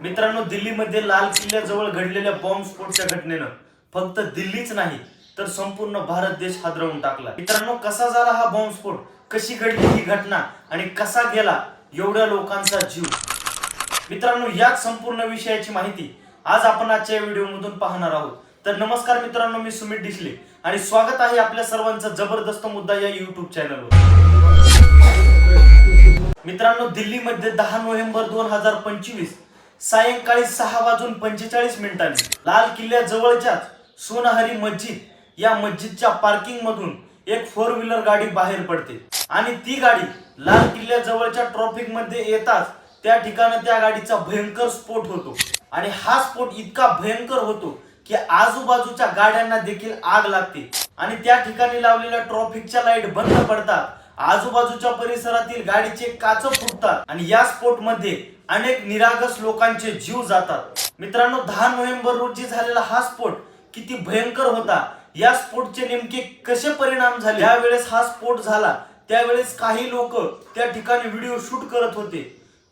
मित्रांनो दिल्लीमध्ये लाल किल्ल्याजवळ घडलेल्या बॉम्बस्फोटच्या घटनेनं फक्त दिल्लीच नाही तर संपूर्ण भारत देश हादरवून टाकला. मित्रांनो कसा झाला हा बॉम्बस्फोट कशी घडली ही घटना? आणि कसा गेला एवढ्या लोकांचा जीव? मित्रांनो याच संपूर्ण विषयाची माहिती आज आपण आजच्या व्हिडिओमधून पाहणार आहोत. तर नमस्कार मित्रांनो मी सुमित डिसले आणि स्वागत आहे आपल्या सर्वांचा जबरदस्त मुद्दा या युट्यूब चॅनलवर मित्रांनो दिल्लीमध्ये दहा नोव्हेंबर दोन हजार पंचवीस सायंकाळी सहा वाजून पंचेचाळीस मिनिटांनी. लाल किल्ल्याजवळच्याच सोनहरी मस्जिद या मस्जिदच्या पार्किंग मधून एक फोर व्हीलर गाडी बाहेर पडते. आणि ती गाडी लाल किल्ल्याजवळच्या ट्रॉफिकमध्ये येताच त्या ठिकाणी त्या गाडीचा भयंकर स्फोट होतो. आणि हा स्फोट इतका भयंकर होतो की आजूबाजूच्या गाड्यांना देखील आग लागते. आणि त्या ठिकाणी लावलेल्या ट्रॉफिकच्या लाइट बंद पडतात. आजूबाजूच्या परिसरातील गाडीचे काच फुटतात आणि या स्फोटमध्ये अनेक निरागस लोकांचे जीव जातात. मित्रांनो दहा नोव्हेंबर रोजी झालेला हा स्फोट किती भयंकर होता. या स्फोटचे नेमके कसे परिणाम झाले? ज्यावेळेस हा स्फोट झाला त्यावेळेस काही लोक त्या ठिकाणी व्हिडिओ शूट करत होते.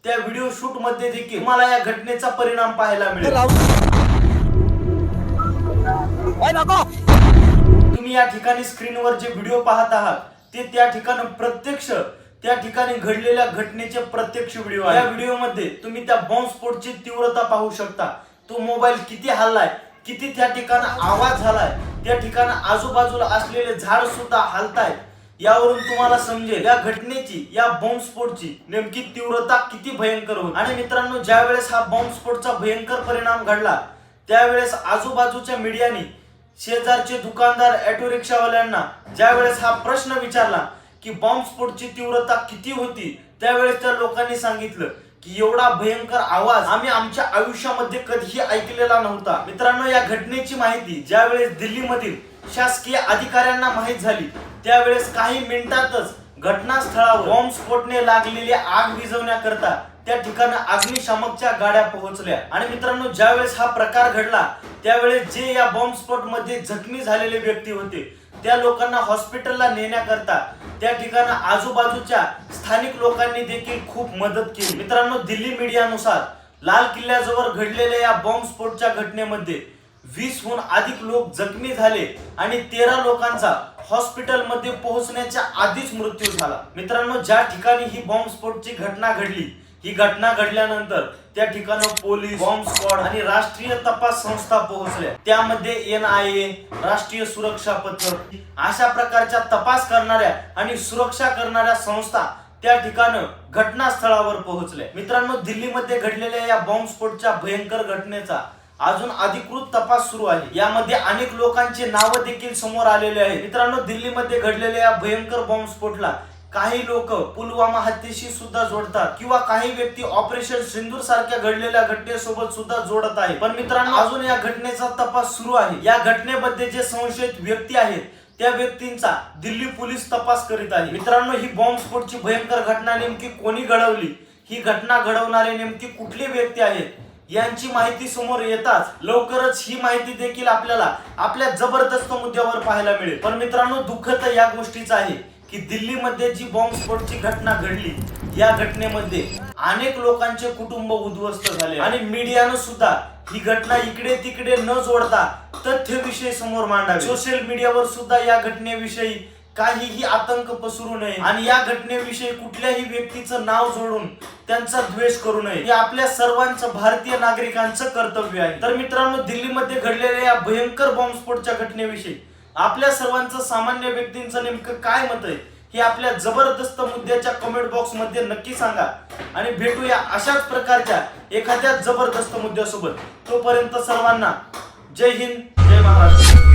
त्या व्हिडिओ शूटमध्ये देखील तुम्हाला या घटनेचा परिणाम पाहायला मिळेल. तुम्ही या ठिकाणी स्क्रीनवर जे व्हिडिओ पाहत आहात ते त्या ठिकाणी प्रत्यक्ष त्या ठिकाणी घडलेल्या घटनेचे प्रत्यक्ष व्हिडिओ आहे. या व्हिडिओमध्ये तुम्ही त्या बॉम्ब स्फोटची तीव्रता पाहू शकता. तो मोबाईल किती हल्लाय किती त्या ठिकाणी आवाज झालाय त्या ठिकाणी आजूबाजूला असलेले झाड सुद्धा हलतायत यावरून तुम्हाला समजेल. या घटनेची या बॉम्बस्फोटची नेमकी तीव्रता किती भयंकर होती. आणि मित्रांनो ज्यावेळेस हा बॉम्बस्फोटचा भयंकर परिणाम घडला त्यावेळेस आजूबाजूच्या मीडियानी शेजारचे दुकानदार ऑटो रिक्षावाल्यांना ज्यावेळेस हा प्रश्न विचारला की बॉम्बस्फोटची तीव्रता किती होती त्यावेळेस त्या लोकांनी सांगितलं की एवढा भयंकर आवाज आम्ही आमच्या आयुष्यामध्ये कधीही ऐकलेला नव्हता. मित्रांनो या घटनेची माहिती ज्यावेळेस दिल्लीमधील शासकीय अधिकाऱ्यांना माहीत झाली त्यावेळेस काही मिनिटातच घटनास्थळावर बॉम्बस्फोटने लागलेली आग विझवण्याकरता त्या ठिकाणी अग्निशामकच्या गाड्या पोहोचल्या. आणि मित्रांनो ज्यावेळेस हा प्रकार घडला त्यावेळेस जे या बॉम्बस्फोटमध्ये मध्ये जखमी झालेले व्यक्ती होते त्या लोकांना हॉस्पिटलला नेण्याकरता त्या ठिकाणी आजूबाजूच्या स्थानिक लोकांनी देखील खूप मदत केली. मित्रांनो दिल्ली मीडियानुसार लाल किल्ल्याजवळ घडलेल्या या बॉम्बस्फोटच्या घटनेमध्ये वीस हून अधिक लोक जखमी झाले आणि तेरा लोकांचा हॉस्पिटलमध्ये पोहोचण्याच्या आधीच मृत्यू झाला. मित्रांनो ज्या ठिकाणी ही बॉम्बस्फोटची घटना घडली ही घटना घडल्यानंतर त्या ठिकाणी पोलीस बॉम्ब स्क्वॉड आणि राष्ट्रीय तपास संस्था पोहोचल्या. त्यामध्ये एन आय ए राष्ट्रीय सुरक्षा पथक अशा प्रकारच्या तपास करणाऱ्या आणि सुरक्षा करणाऱ्या संस्था त्या ठिकाणी घटनास्थळावर पोहोचले मित्रांनो दिल्लीमध्ये घडलेल्या या बॉम्बस्फोटच्या भयंकर घटनेचा अजून अधिकृत तपास सुरू आहे. यामध्ये अनेक लोकांचे नाव देखील समोर आलेले आहे मित्रांनो दिल्लीमध्ये घडलेल्या या भयंकर बॉम्बस्फोटला काही लोक पुलवामा हत्येशी सुद्धा जोडतात किंवा काही व्यक्ती ऑपरेशन सिंदूर सारख्या घडलेल्या घटनेसोबत सुद्धा जोडत आहे पण मित्रांनो अजून या घटनेचा तपास सुरू आहे. या घटनेमध्ये जे संशयित व्यक्ती आहेत त्या व्यक्तींचा दिल्ली पोलीस तपास करीत आहे. मित्रांनो ही बॉम्बस्फोटची भयंकर घटना नेमकी कोणी घडवली? ही घटना घडवणारे नेमकी कुठली व्यक्ती आहेत? यांची माहिती समोर येताच लवकरच ही माहिती देखील आपल्याला आपल्या जबरदस्त मुद्द्यावर पाहायला मिळेल. पण मित्रांनो दुःख तर या गोष्टीचं आहे. की दिल्लीमध्ये जी बॉम्बस्फोटची घटना घडली या घटनेमध्ये अनेक लोकांचे कुटुंब उद्ध्वस्त झाले. आणि मीडियानं सुद्धा ही घटना इकडे तिकडे न जोडता तथ्य विषय समोर मांडा सोशल मीडियावर सुद्धा या घटनेविषयी काहीही आतंक पसरू नये आणि या घटनेविषयी कुठल्याही व्यक्तीचं नाव जोडून त्यांचा द्वेष करू नये. हे आपल्या सर्वांचं भारतीय नागरिकांचं कर्तव्य आहे. तर मित्रांनो दिल्लीमध्ये घडलेल्या या भयंकर बॉम्बस्फोटच्या घटनेविषयी आपल्या सर्वांचं सामान्य व्यक्तींचं नेमकं काय मत आहे हे आपल्या जबरदस्त मुद्द्याच्या कमेंट बॉक्समध्ये नक्की सांगा. आणि भेटूया अशाच प्रकारच्या एखाद्या जबरदस्त मुद्द्यासोबत. तोपर्यंत सर्वांना जय हिंद जय महाराष्ट्र.